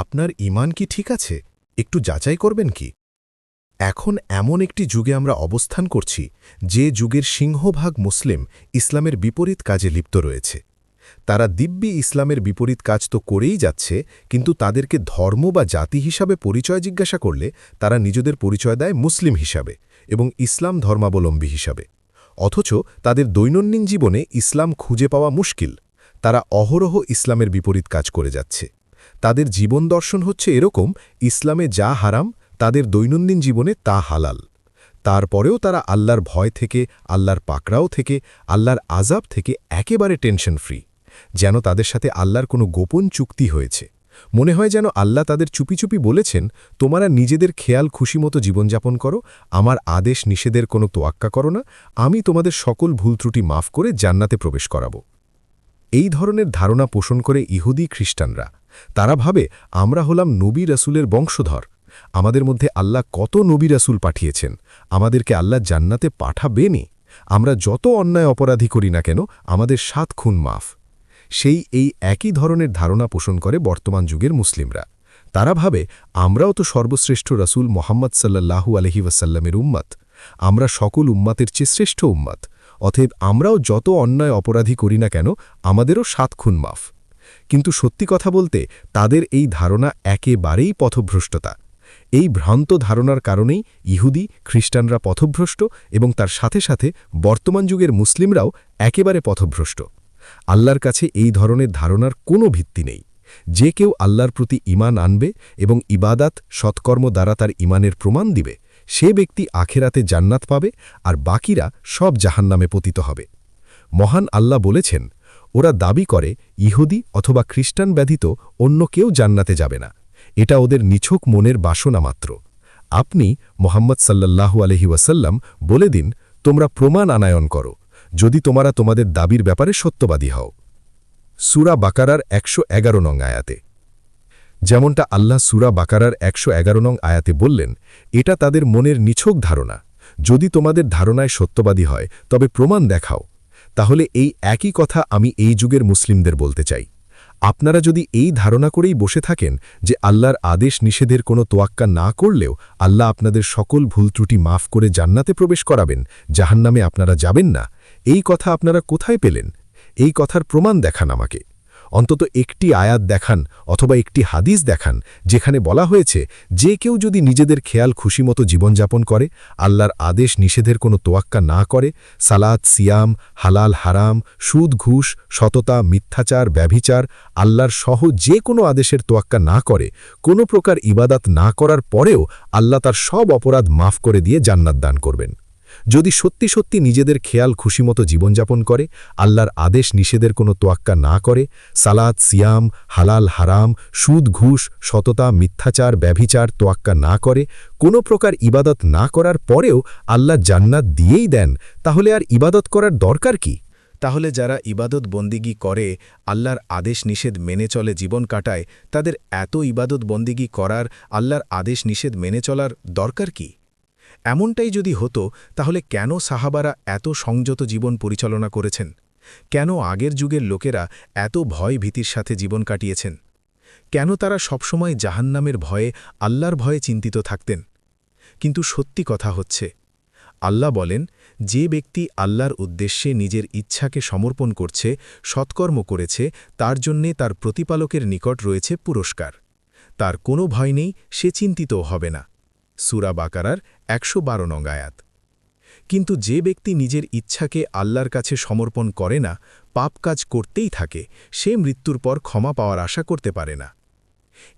আপনার ইমান কি ঠিক আছে? একটু যাচাই করবেন কি? এখন এমন একটি যুগে আমরা অবস্থান করছি, যে যুগের সিংহভাগ মুসলিম ইসলামের বিপরীত কাজে লিপ্ত রয়েছে। তারা দিব্যি ইসলামের বিপরীত কাজ তো করেই যাচ্ছে, কিন্তু তাদেরকে ধর্ম বা জাতি হিসাবে পরিচয় জিজ্ঞাসা করলে তারা নিজেদের পরিচয় দেয় মুসলিম হিসাবে এবং ইসলাম ধর্মাবলম্বী হিসাবে। অথচ তাদের দৈনন্দিন জীবনে ইসলাম খুঁজে পাওয়া মুশকিল। তারা অহরহ ইসলামের বিপরীত কাজ করে যাচ্ছে। তাদের জীবন দর্শন হচ্ছে এরকম, ইসলামে যা হারাম, তাদের দৈনন্দিন জীবনে তা হালাল। তারপরেও তারা আল্লাহর ভয় থেকে, আল্লাহর পাকড়াও থেকে, আল্লাহর আজাব থেকে একেবারে টেনশন ফ্রি, যেন তাদের সাথে আল্লাহর কোনো গোপন চুক্তি হয়েছে। মনে হয় যেন আল্লাহ তাদের চুপি চুপি বলেছেন, তোমারা নিজেদের খেয়াল খুশি মতো জীবনযাপন করো, আমার আদেশ নিষেধের কোনো তোয়াক্কা করো না, আমি তোমাদের সকল ভুল ত্রুটি মাফ করে জান্নাতে প্রবেশ করাব। এই ধরনের ধারণা পোষণ করে ইহুদি খ্রিস্টানরা। তারা ভাবে, আমরা হলাম নবী রসুলের বংশধর। আমাদের মধ্যে আল্লাহ কত নবী রাসুল পাঠিয়েছেন। আমাদেরকে আল্লাহ জান্নাতে পাঠাবেনি আমরা যত অন্যায় অপরাধী করি না কেন, আমাদের সাত খুন মাফ। সেই এই একই ধরনের ধারণা পোষণ করে বর্তমান যুগের মুসলিমরা। তারা ভাবে, আমরাও তো সর্বশ্রেষ্ঠ রাসুল মোহাম্মদ সাল্লাহু আলহি ওয়াসাল্লামের উম্মাত। আমরা সকল উম্মাতের চেয়ে শ্রেষ্ঠ উম্মাত। অতএব আমরাও যত অন্যায় অপরাধী করি না কেন, আমাদেরও সাত খুন মাফ। কিন্তু সত্যি কথা বলতে, তাদের এই ধারণা একেবারেই পথভ্রষ্টতা। এই ভ্রান্ত ধারণার কারণেই ইহুদি, খ্রিস্টানরা পথভ্রষ্ট এবং তার সাথে সাথে বর্তমান যুগের মুসলিমরাও একেবারে পথভ্রষ্ট। আল্লাহর কাছে এই ধরনের ধারণার কোনো ভিত্তি নেই। যে কেউ আল্লাহর প্রতি ইমান আনবে এবং ইবাদাত, সৎকর্ম দ্বারা তার ইমানের প্রমাণ দিবে সে ব্যক্তি আখেরাতে জান্নাত পাবে আর বাকিরা সব জাহান্নামে পতিত হবে। মহান আল্লাহ বলেছেন, ওরা দাবি করে, ইহুদি অথবা খ্রিস্টান ব্যতীত অন্য কেউ জান্নাতে যাবে না। এটা ওদের নিছক মনের বাসনা মাত্র। আপনি মোহাম্মদ সাল্লাল্লাহু আলহি ওয়াসাল্লাম বলে দিন, তোমরা প্রমাণ আনায়ন করো, যদি তোমরা তোমাদের দাবির ব্যাপারে সত্যবাদী হও। সুরা বাকারার একশো এগারো নং আয়াতে। যেমনটা আল্লাহ সুরা বাকারার একশো এগারো নং আয়াতে বললেন, এটা তাদের মনের নিছক ধারণা। যদি তোমাদের ধারণায় সত্যবাদী হয়, তবে প্রমাণ দেখাও। তাহলে এই একই কথা আমি এই যুগের মুসলিমদের বলতে চাই। আপনারা যদি এই ধারণা করেই বসে থাকেন যে আল্লাহর আদেশ নিষেধের কোনো তোয়াক্কা না করলেও আল্লাহ আপনাদের সকল ভুল ত্রুটি মাফ করে জান্নাতে প্রবেশ করাবেন, জাহান্নামে আপনারা যাবেন না। এই কথা আপনারা কোথায় পেলেন? এই কথার প্রমাণ দেখান আমাকে। অন্তত একটি আয়াত দেখান অথবা একটি হাদিস দেখান, যেখানে বলা হয়েছে, যে কেউ যদি নিজেদের খেয়াল খুশিমতো জীবনযাপন করে, আল্লাহর আদেশ নিষেধের কোনো তোয়াক্কা না করে সালাদ সিয়াম, হালাল, হারাম, সুদ, ঘুষ, সততা, মিথ্যাচার, ব্যভিচার, আল্লাহর সহ যে কোনো আদেশের তোয়াক্কা না করে, কোনো প্রকার ইবাদাত না করার পরেও আল্লাহ তার সব অপরাধ মাফ করে দিয়ে জান্নাত দান করবেন। যদি সত্যি সত্যি নিজেদের খেয়াল খুশিমতো জীবনযাপন করে, আল্লাহর আদেশ নিষেধের কোনো তোয়াক্কা না করে সালাদ সিয়াম, হালাল, হারাম, সুদ, ঘুষ, সততা, মিথ্যাচার, ব্যভিচার তোয়াক্কা না করে, কোনো প্রকার ইবাদত না করার পরেও আল্লাহ জান্নাত দিয়েই দেন, তাহলে আর ইবাদত করার দরকার কি? তাহলে যারা ইবাদত বন্দিগি করে, আল্লাহর আদেশ নিষেধ মেনে চলে জীবন কাটায়, তাদের এত ইবাদত বন্দিগি করার, আল্লাহর আদেশ নিষেধ মেনে চলার দরকার কি? এমনটাই যদি হতো, তাহলে কেন সাহাবারা এত সংযত জীবন পরিচালনা করেছেন? কেন আগের যুগের লোকেরা এত ভয় ভীতির সাথে জীবন কাটিয়েছেন? কেন তারা সবসময় জাহান্নামের ভয়ে, আল্লাহর ভয়ে চিন্তিত থাকতেন? কিন্তু সত্যি কথা হচ্ছে, আল্লাহ বলেন, যে ব্যক্তি আল্লাহর উদ্দেশ্যে নিজের ইচ্ছাকে সমর্পণ করছে, সৎকর্ম করেছে, তার জন্যে তার প্রতিপালকের নিকট রয়েছে পুরস্কার। তার কোনো ভয় নেই, সে চিন্তিতও হবে না। সুরা বাকারার একশো বারো নং আয়াত। কিন্তু যে ব্যক্তি নিজের ইচ্ছাকে আল্লাহর কাছে সমর্পণ করে না, পাপ কাজ করতেই থাকে, সে মৃত্যুর পর ক্ষমা পাওয়ার আশা করতে পারে না।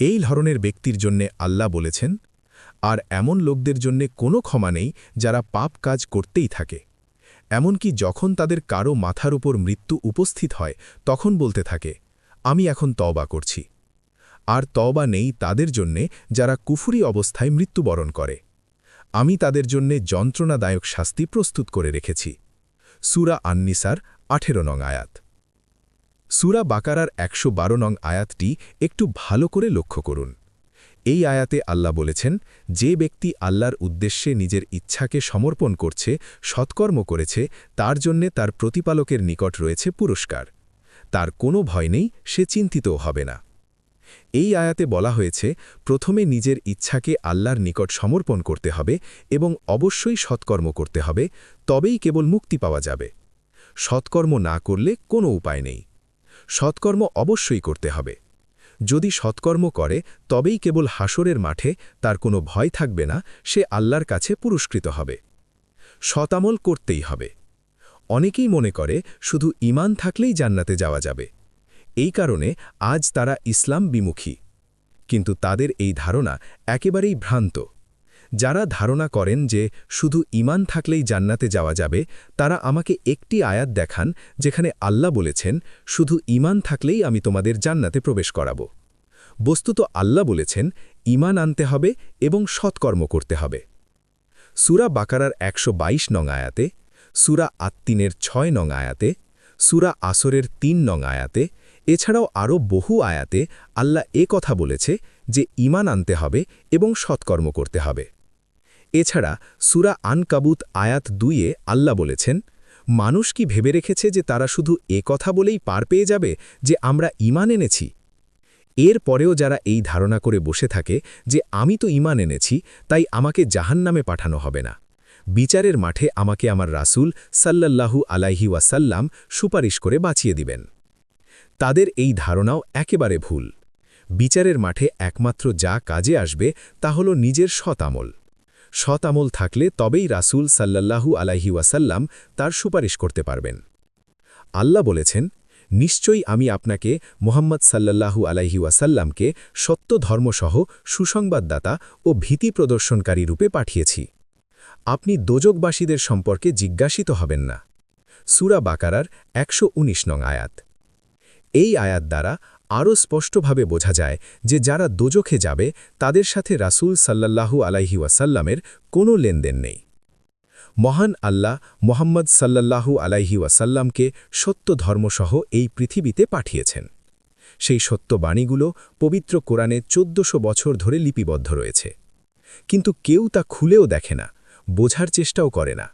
এই ধরনের ব্যক্তির জন্যে আল্লাহ বলেছেন, আর এমন লোকদের জন্যে কোনো ক্ষমা নেই যারা পাপ কাজ করতেই থাকে। এমনকি যখন তাদের কারও মাথার উপর মৃত্যু উপস্থিত হয়, তখন বলতে থাকে, আমি এখন তওবা করছি আর তবা নেই তাদের জন্যে যারা কুফুরি অবস্থায় মৃত্যুবরণ করে। আমি তাদের জন্যে যন্ত্রণাদায়ক শাস্তি প্রস্তুত করে রেখেছি। সুরা আন্নিসার আঠেরো নং আয়াত। সুরা বাকারার একশো বারো নং আয়াতটি একটু ভালো করে লক্ষ্য করুন। এই আয়াতে আল্লাহ বলেছেন, যে ব্যক্তি আল্লাহর উদ্দেশ্যে নিজের ইচ্ছাকে সমর্পণ করছে, সৎকর্ম করেছে, তার জন্যে তার প্রতিপালকের নিকট রয়েছে পুরস্কার। তার কোনো ভয় নেই, সে চিন্তিতও হবে না। এই আয়াতে বলা হয়েছে, প্রথমে নিজের ইচ্ছাকে আল্লাহর নিকট সমর্পণ করতে হবে এবং অবশ্যই সৎকর্ম করতে হবে, তবেই কেবল মুক্তি পাওয়া যাবে। সৎকর্ম না করলে কোনো উপায় নেই। সৎকর্ম অবশ্যই করতে হবে। যদি সৎকর্ম করে, তবেই কেবল হাসরের মাঠে তার কোনো ভয় থাকবে না, সে আল্লাহর কাছে পুরস্কৃত হবে। শতামল করতেই হবে। অনেকেই মনে করে, শুধু ইমান থাকলেই জান্নাতে যাওয়া যাবে। এই কারণে আজ তারা ইসলাম বিমুখী। কিন্তু তাদের এই ধারণা একেবারেই ভ্রান্ত। যারা ধারণা করেন যে শুধু ইমান থাকলেই জান্নাতে যাওয়া যাবে, তারা আমাকে একটি আয়াত দেখান যেখানে আল্লাহ বলেছেন, শুধু ইমান থাকলেই আমি তোমাদের জান্নাতে প্রবেশ করাব। বস্তুত আল্লাহ বলেছেন ইমান আনতে হবে এবং সৎকর্ম করতে হবে। সুরা বাকারার একশো নং আয়াতে, সুরা আত্মিনের ছয় নং আয়াতে, সুরা আসরের তিন নং আয়াতে এছাড়াও আরও বহু আয়াতে আল্লাহ এ কথা বলেছে যে ইমান আনতে হবে এবং সৎকর্ম করতে হবে। এছাড়া সুরা আনকাবুত আয়াত দুইয়ে আল্লাহ বলেছেন, মানুষ কি ভেবে রেখেছে যে তারা শুধু এ কথা বলেই পার পেয়ে যাবে যে আমরা ইমান এনেছি? এর পরেও যারা এই ধারণা করে বসে থাকে যে আমি তো ইমান এনেছি, তাই আমাকে জাহান্নামে পাঠানো হবে না। বিচারের মাঠে আমাকে আমার রাসূল সাল্লাল্লাহু আলাইহি ওয়াসাল্লাম সুপারিশ করে বাঁচিয়ে দিবেন। তাদের এই ধারণাও একেবারে ভুল। বিচারের মাঠে একমাত্র যা কাজে আসবে, তা হল নিজের শতামল শতামল থাকলে তবেই রাসূল সাল্লাল্লাহু আলাইহি ওয়াসাল্লাম তার সুপারিশ করতে পারবেন। আল্লাহ বলেছেন, নিশ্চয়ই আমি আপনাকে মোহাম্মদ সাল্লাল্লাহু আলাইহি ওয়াসাল্লামকে সত্য ধর্মসহ সুসংবাদদাতা ও ভীতি প্রদর্শনকারী রূপে পাঠিয়েছি। আপনি দোজকবাসীদের সম্পর্কে জিজ্ঞাসিত হবেন না। সুরা বাকারার একশো উনিশ নং আয়াত। এই আয়াত দ্বারা আরও স্পষ্টভাবে বোঝা যায় যে যারা দোজখে যাবে, তাদের সাথে রাসূল সাল্লাল্লাহু আলাইহি ওয়াসাল্লামের কোনো লেনদেন নেই। মহান আল্লাহ মোহাম্মদ সাল্লাল্লাহু আলাইহি ওয়াসাল্লামকে সত্য ধর্মসহ এই পৃথিবীতে পাঠিয়েছেন। সেই সত্য বাণীগুলো পবিত্র কোরআনে চোদ্দশো বছর ধরে লিপিবদ্ধ রয়েছে। কিন্তু কেউ তা খুলেও দেখে না, বোঝার চেষ্টাও করে না।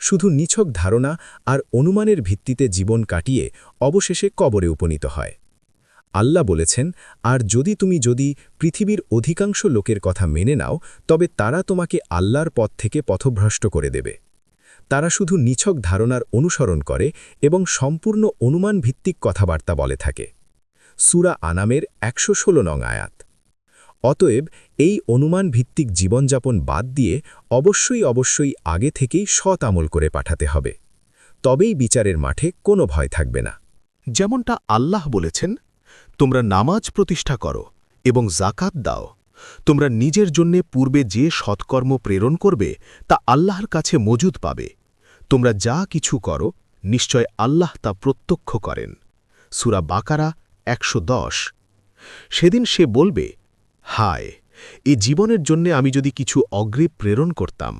শুধু নিছক ধারণা আর অনুমানের ভিত্তিতে জীবন কাটিয়ে অবশেষে কবরে উপনীত হয়। আল্লাহ বলেছেন, আর যদি তুমি যদি পৃথিবীর অধিকাংশ লোকের কথা মেনে নাও, তবে তারা তোমাকে আল্লাহর পথ থেকে পথভ্রষ্ট করে দেবে। তারা শুধু নিছক ধারণার অনুসরণ করে এবং সম্পূর্ণ অনুমান ভিত্তিক কথাবার্তা বলে থাকে। সুরা আনামের একশো ষোলো নং আয়াত। অতএব এই অনুমান ভিত্তিক জীবনযাপন বাদ দিয়ে অবশ্যই অবশ্যই আগে থেকেই সৎ আমল করে পাঠাতে হবে। তবেই বিচারের মাঠে কোনো ভয় থাকবে না। যেমনটা আল্লাহ বলেছেন, তোমরা নামাজ প্রতিষ্ঠা করো এবং জাকাত দাও। তোমরা নিজের জন্যে পূর্বে যে সৎকর্ম প্রেরণ করবে তা আল্লাহর কাছে মজুদ পাবে। তোমরা যা কিছু করো, নিশ্চয় আল্লাহ তা প্রত্যক্ষ করেন। সুরা বাকারা একশো দশ। সেদিন সে বলবে হায়, এ জীবনের জন্য আমি যদি কিছু অগ্রিপ প্রেরণ করতাম।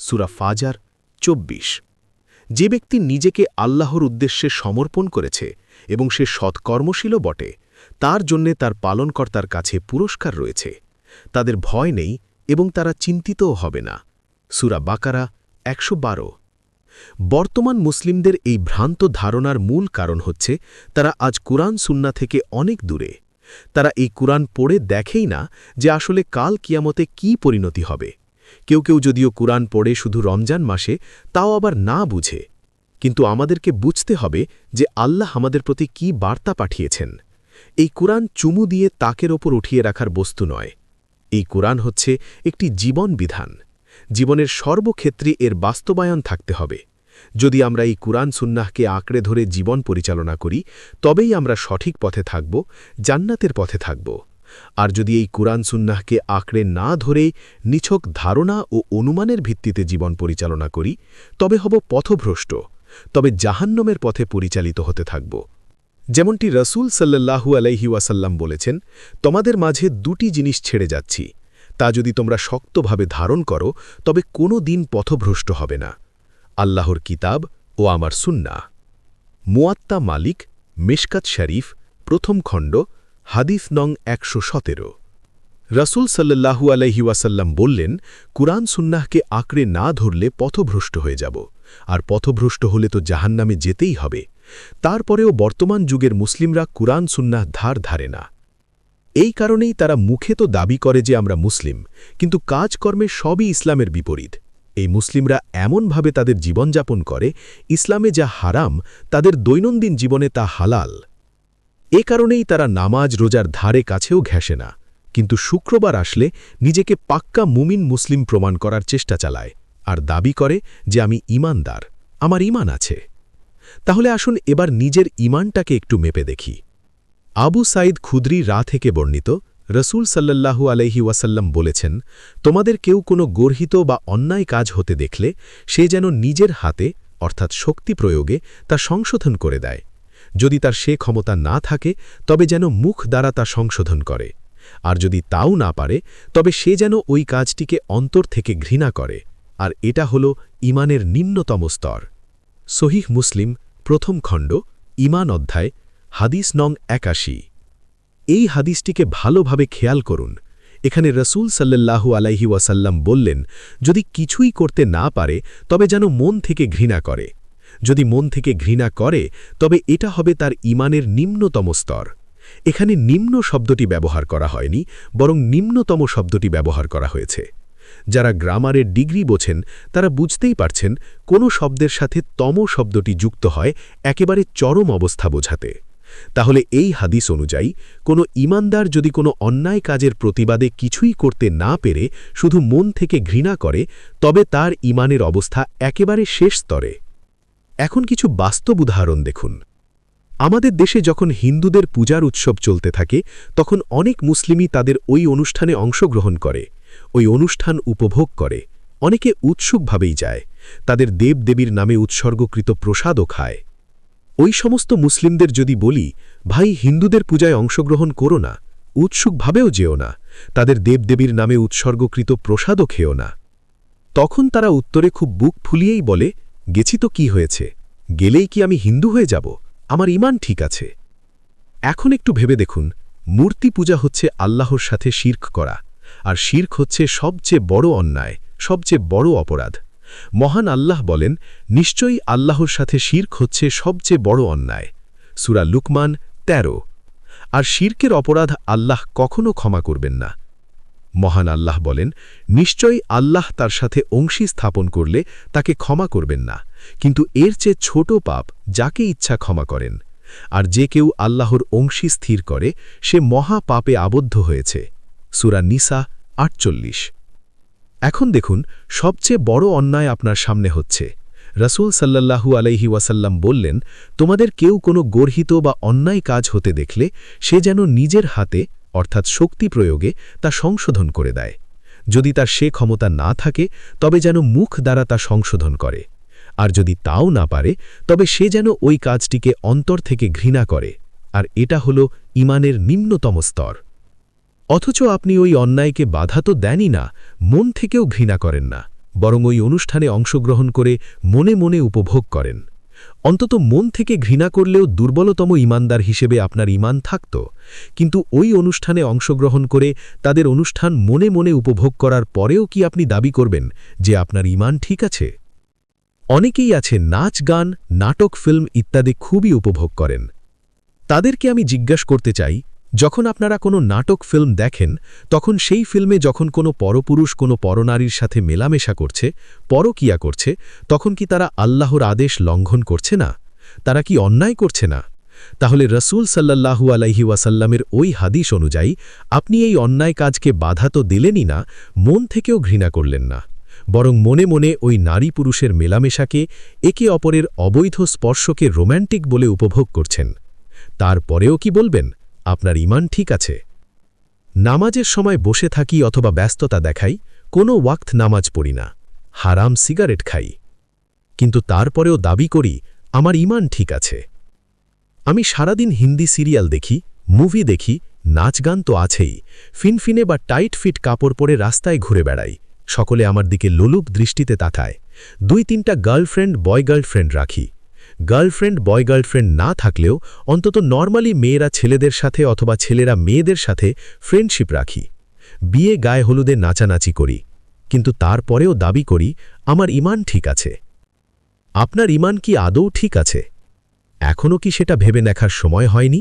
সুরা ফাজার ২৪ যে ব্যক্তি নিজেকে আল্লাহর উদ্দেশ্যে সমর্পণ করেছে এবং সে সৎকর্মশীলও বটে, তার জন্যে তার পালনকর্তার কাছে পুরস্কার রয়েছে। তাদের ভয় নেই এবং তারা চিন্তিতও হবে না। সুরা বাকারা একশো বারো। বর্তমান মুসলিমদের এই ভ্রান্ত ধারণার মূল কারণ হচ্ছে, তারা আজ কুরআন সুন্না থেকে অনেক দূরে। তারা এই কুরআন পড়ে দেখেই না যে আসলে কাল কিয়ামতে কি পরিণতি হবে। কেউ কেউ যদিও কুরআন পড়ে শুধু রমজান মাসে, তাও আবার না বুঝে। কিন্তু আমাদেরকে বুঝতে হবে যে আল্লাহ আমাদের প্রতি কি বার্তা পাঠিয়েছেন। এই কুরআন চুমু দিয়ে তাকের ওপর উঠিয়ে রাখার বস্তু নয়। এই কুরআন হচ্ছে একটি জীবন বিধান। জীবনের সর্বক্ষেত্রে এর বাস্তবায়ন থাকতে হবে। যদি আমরা এই কুরআন সুন্নাহকে আঁকড়ে ধরে জীবন পরিচালনা করি, তবেই আমরা সঠিক পথে থাকব, জান্নাতের পথে থাকব। আর যদি এই কুরআন সুন্নাহকে আঁকড়ে না ধরে নিছক ধারণা ও অনুমানের ভিত্তিতে জীবন পরিচালনা করি, তবে হব পথভ্রষ্ট, তবে জাহান্নমের পথে পরিচালিত হতে থাকব। যেমনটি রসুল সাল্লাহু আলাইহি ওয়াসাল্লাম বলেছেন, তোমাদের মাঝে দুটি জিনিস ছেড়ে যাচ্ছি। তা যদি তোমরা শক্তভাবে ধারণ করো, তবে কোনো দিন পথভ্রষ্ট হবে না। আল্লাহর কিতাব ও আমার সুন্না মুয়াত্তা মালিক মিশকাত শরীফ, প্রথম খণ্ড, হাদিস নং একশো সতেরো। রসুল সাল্লাহু আলহিউসাল্লাম বললেন, কুরআন সুন্নাহকে আঁকড়ে না ধরলে পথভ্রষ্ট হয়ে যাব, আর পথভ্রষ্ট হলে তো জাহান্নামে যেতেই হবে। তারপরেও বর্তমান যুগের মুসলিমরা কুরআন সুন্নাহ ধার ধারে না। এই কারণেই তারা মুখে তো দাবি করে যে আমরা মুসলিম, কিন্তু কাজকর্মে সবই ইসলামের বিপরীত। এই মুসলিমরা এমনভাবে তাদের জীবনযাপন করে, ইসলামে যা হারাম, তাদের দৈনন্দিন জীবনে তা হালাল। এ কারণেই তারা নামাজ রোজার ধারে কাছেও ঘেঁষে না, কিন্তু শুক্রবার আসলে নিজেকে পাক্কা মুমিন মুসলিম প্রমাণ করার চেষ্টা চালায় আর দাবি করে যে আমি ইমানদার, আমার ইমান আছে। তাহলে আসুন এবার নিজের ইমানটাকে একটু মেপে দেখি। আবু সাইদ খুদ্রি রা থেকে বর্ণিত রসুল সাল্লাল্লাহু আলহি ওয়াসাল্লাম বলেছেন, তোমাদের কেউ কোনো গর্হিত বা অন্যায় কাজ হতে দেখলে, সে যেন নিজের হাতে, অর্থাৎ শক্তি প্রয়োগে, তা সংশোধন করে দেয়। যদি তার সে ক্ষমতা না থাকে, তবে যেন মুখ দ্বারা তা সংশোধন করে। আর যদি তাও না পারে, তবে সে যেন ওই কাজটিকে অন্তর থেকে ঘৃণা করে। আর এটা হল ইমানের নিম্নতম স্তর। সহিহ মুসলিম, প্রথম খণ্ড, ইমান অধ্যায়, হাদিস নং একাশি। এই হাদিসটিকে ভালোভাবে খেয়াল করুন। এখানে রসুল সাল্লাল্লাহু আলাইহি ওয়াসাল্লাম বললেন, যদি কিছুই করতে না পারে, তবে যেন মন থেকে ঘৃণা করে। যদি মন থেকে ঘৃণা করে, তবে এটা হবে তার ইমানের নিম্নতম স্তর। এখানে নিম্ন শব্দটি ব্যবহার করা হয়নি, বরং নিম্নতম শব্দটি ব্যবহার করা হয়েছে। যারা গ্রামারের ডিগ্রি বোঝেন, তারা বুঝতেই পারছেন, কোনো শব্দের সাথে তম শব্দটি যুক্ত হয় একেবারে চরম অবস্থা বোঝাতে। তাহলে এই হাদিস অনুযায়ী, কোনো ইমানদার যদি কোনো অন্যায় কাজের প্রতিবাদে কিছুই করতে না পেরে শুধু মন থেকে ঘৃণা করে, তবে তার ইমানের অবস্থা একেবারে শেষ স্তরে। এখন কিছু বাস্তব উদাহরণ দেখুন। আমাদের দেশে যখন হিন্দুদের পূজার উৎসব চলতে থাকে, তখন অনেক মুসলিমই তাদের ওই অনুষ্ঠানে অংশগ্রহণ করে, ওই অনুষ্ঠান উপভোগ করে, অনেকে উৎসুকভাবেই যায়, তাদের দেবদেবীর নামে উৎসর্গকৃত প্রসাদও খায়। ওই সমস্ত মুসলিমদের যদি বলি, ভাই, হিন্দুদের পূজায় অংশগ্রহণ করো না, উৎসুকভাবেও যেও না, তাদের দেবদেবীর নামে উৎসর্গকৃত প্রসাদও খেও না তখন তারা উত্তরে খুব বুক ফুলিয়েই বলে, গেছি তো কি হয়েছে? গেলেই কি আমি হিন্দু হয়ে যাব? আমার ইমান ঠিক আছে এখন একটু ভেবে দেখুন, মূর্তি পূজা হচ্ছে আল্লাহর সাথে শির্ক করা, আর শির্ক হচ্ছে সবচেয়ে বড় অন্যায়, সবচেয়ে বড় অপরাধ। মহান আল্লাহ বলেন, নিশ্চয়ই আল্লাহর সাথে শির্ক হচ্ছে সবচেয়ে বড় অন্যায়। সুরা লুকমান ১৩ আর শির্কের অপরাধ আল্লাহ কখনো ক্ষমা করবেন না। মহান আল্লাহ বলেন, নিশ্চয়ই আল্লাহ তার সাথে অংশী স্থাপন করলে তাকে ক্ষমা করবেন না, কিন্তু এর চেয়ে ছোট পাপ যাকে ইচ্ছা ক্ষমা করেন। আর যে কেউ আল্লাহর অংশী স্থির করে, সে মহা পাপে আবদ্ধ হয়েছে। সুরা নিসা আটচল্লিশ। এখন দেখুন, সবচেয়ে বড় অন্যায় আপনার সামনে হচ্ছে। রসুল সাল্লাল্লাহু আলাইহি ওয়াসাল্লাম বললেন, তোমাদের কেউ কোনো গর্হিত বা অন্যায় কাজ হতে দেখলে সে যেন নিজের হাতে, অর্থাৎ শক্তি প্রয়োগে, তা সংশোধন করে দেয়। যদি তার সে ক্ষমতা না থাকে, তবে যেন মুখ দ্বারা তা সংশোধন করে। আর যদি তাও না পারে, তবে সে যেন ওই কাজটিকে অন্তর থেকে ঘৃণা করে। আর এটা হল ইমানের নিম্নতম স্তর। অথচ আপনি ওই অন্যায়কে বাধা তো দেনই না, মন থেকেও ঘৃণা করেন না, বরং ওই অনুষ্ঠানে অংশগ্রহণ করে মনে মনে উপভোগ করেন। অন্তত মন থেকে ঘৃণা করলেও দুর্বলতম ইমানদার হিসেবে আপনার ইমান থাকত, কিন্তু ওই অনুষ্ঠানে অংশগ্রহণ করে তাদের অনুষ্ঠান মনে মনে উপভোগ করার পরেও কি আপনি দাবি করবেন যে আপনার ইমান ঠিক আছে? অনেকেই আছে নাচ, গান, নাটক, ফিল্ম ইত্যাদি খুবই উপভোগ করেন। তাদেরকে আমি জিজ্ঞাসা করতে চাই যখন আপনারা কোনো নাটক ফিল্ম দেখেন, তখন সেই ফিল্মে যখন কোনো পরপুরুষ কোনো পরনারীর সাথে মেলামেশা করছে, পরকিয়া করছে, তখন কি তারা আল্লাহর আদেশ লঙ্ঘন করছে না? তারা কি অন্যায় করছে না? তাহলে রসুল সাল্লাল্লাহু আলাইহি ওয়াসাল্লামের ওই হাদিস অনুযায়ী, আপনি এই অন্যায় কাজকে বাধা তো দিলেনই না, মন থেকেও ঘৃণা করলেন না। বরং মনে মনে ওই নারী পুরুষের মেলামেশাকে একে অপরের অবৈধ স্পর্শকে রোম্যান্টিক বলে উপভোগ করছেন। তারপরেও কি বলবেন? আপনার ইমান ঠিক আছে। নামাজের সময় বসে থাকি অথবা ব্যস্ততা দেখাই, কোনো ওয়াক্ত নামাজ পড়ি না। হারাম সিগারেট খাই। কিন্তু তারপরেও দাবি করি, আমার ইমান ঠিক আছে। আমি সারাদিন হিন্দি সিরিয়াল দেখি, মুভি দেখি, নাচ গান তো আছেই। ফিনফিনে বা টাইট ফিট কাপড় পরে রাস্তায় ঘুরে বেড়াই। সকলে আমার দিকে লোলুপ দৃষ্টিতে তাকায়। দুই তিনটা গার্লফ্রেন্ড বয় গার্লফ্রেন্ড রাখি। গার্লফ্রেন্ড বয় গার্লফ্রেন্ড না থাকলেও অন্তত নর্মালি মেয়েরা ছেলেদের সাথে অথবা ছেলেরা মেয়েদের সাথে ফ্রেন্ডশিপ রাখি। বিয়ে গায়ে হলুদে নাচানাচি করি, কিন্তু তারপরেও দাবি করি, আমার ইমান ঠিক আছে। আপনার ইমান কি আদৌ ঠিক আছে? এখনও কি সেটা ভেবে দেখার সময় হয়নি?